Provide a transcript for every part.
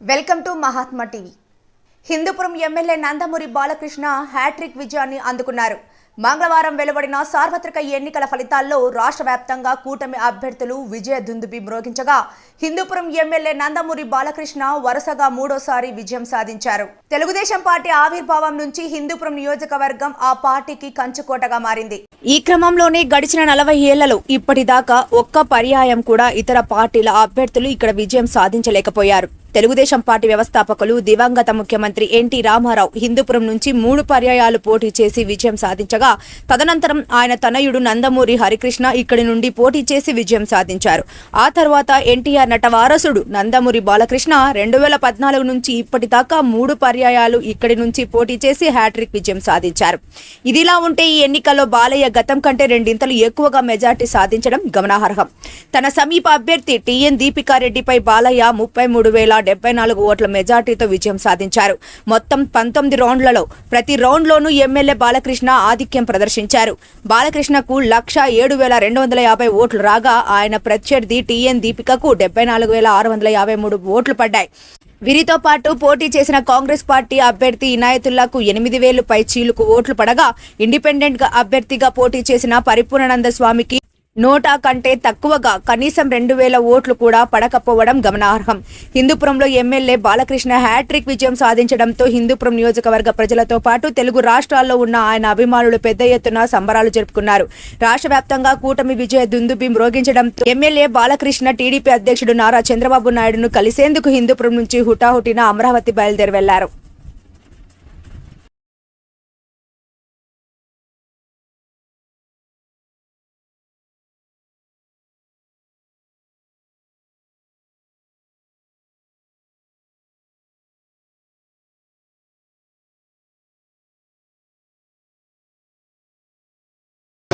Welcome to Mahatma TV. Hindupuram MLA Nandamuri Balakrishna hat trick విజయాన్ని అందుకున్నారు. మంగళవారం వెలువడిన సార్వత్రిక ఎన్నికల ఫలితాల్లో రాష్ట్ర వ్యాప్తంగా కూటమి అభ్యర్థులు విజయ దుందుబి మ్రోగించగా హిందూపురం ఎమ్మెల్యే నందమూరి బాలకృష్ణ వరుసగా మూడోసారి విజయం సాధించారు. తెలుగుదేశం పార్టీ ఆవిర్భావం నుంచి హిందూపురం నియోజకవర్గం ఆ పార్టీకి కంచుకోటగా మారింది. ఈ క్రమంలోనే గడిచిన నలభై ఏళ్ళలో ఇప్పటిదాకా ఒక్క పర్యాయం కూడా ఇతర పార్టీల అభ్యర్థులు ఇక్కడ విజయం సాధించలేకపోయారు. తెలుగుదేశం పార్టీ వ్యవస్థాపకులు దివంగత ముఖ్యమంత్రి ఎన్టీ రామారావు హిందూపురం నుంచి మూడు పర్యాయాలు పోటీ చేసి విజయం సాధించగా తదనంతరం ఆయన తనయుడు నందమూరి హరికృష్ణ ఇక్కడి నుండి పోటీ చేసి విజయం సాధించారు. ఆ తర్వాత ఎన్టీఆర్ నట వారసుడు నందమూరి బాలకృష్ణ రెండు వేల పద్నాలుగు నుంచి ఇప్పటిదాకా మూడు పర్యాయాలు ఇక్కడి నుంచి పోటీ చేసి హ్యాట్రిక్ విజయం సాధించారు. ఇదిలా ఉంటే ఈ ఎన్నికల్లో బాలయ్య గతం కంటే రెండింతలు ఎక్కువగా మెజార్టీ సాధించడం గమనార్హం. తన సమీప అభ్యర్థి టీఎన్ దీపికారెడ్డిపై బాలయ్య ముప్పై మూడు వేల డెబ్బై నాలుగు ఓట్ల మెజార్టీతో విజయం సాధించారు. మొత్తం పంతొమ్మిది రౌండ్లలో ప్రతి రౌండ్లోనూ ఎమ్మెల్యే బాలకృష్ణ ఆధిక్యం ప్రదర్శించారు. బాలకృష్ణకు లక్ష ఏడు వేల రెండు వందల యాభై ఓట్లు రాగా ఆయన ప్రత్యర్థి టీఎన్ దీపికకు డెబ్బై నాలుగు వేల ఆరు వందల యాభై మూడు ఓట్లు పడ్డాయి. వీరితో పాటు పోటీ చేసిన కాంగ్రెస్ పార్టీ అభ్యర్థి ఇనాయతుల్లాకు ఎనిమిది వేలు పై చీలుకు ఓట్లు పడగా ఇండిపెండెంట్గా అభ్యర్థిగా పోటీ చేసిన పరిపూర్ణానంద స్వామికి నోటా కంటే తక్కువగా కనీసం రెండు వేల ఓట్లు కూడా పడకపోవడం గమనార్హం. హిందూపురంలో ఎమ్మెల్యే బాలకృష్ణ హ్యాట్రిక్ విజయం సాధించడంతో హిందూపురం నియోజకవర్గ ప్రజలతో పాటు తెలుగు రాష్ట్రాల్లో ఉన్న ఆయన అభిమానులు పెద్ద ఎత్తున సంబరాలు జరుపుకున్నారు. రాష్ట్ర వ్యాప్తంగా కూటమి విజయ దుందుబి మ్రోగించడంతో ఎమ్మెల్యే బాలకృష్ణ టీడీపీ అధ్యక్షుడు నారా చంద్రబాబు నాయుడును కలిసేందుకు హిందూపురం నుంచి హుటాహుటిన అమరావతి బయలుదేరి వెళ్ళారు.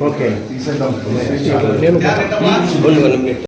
Okay minute.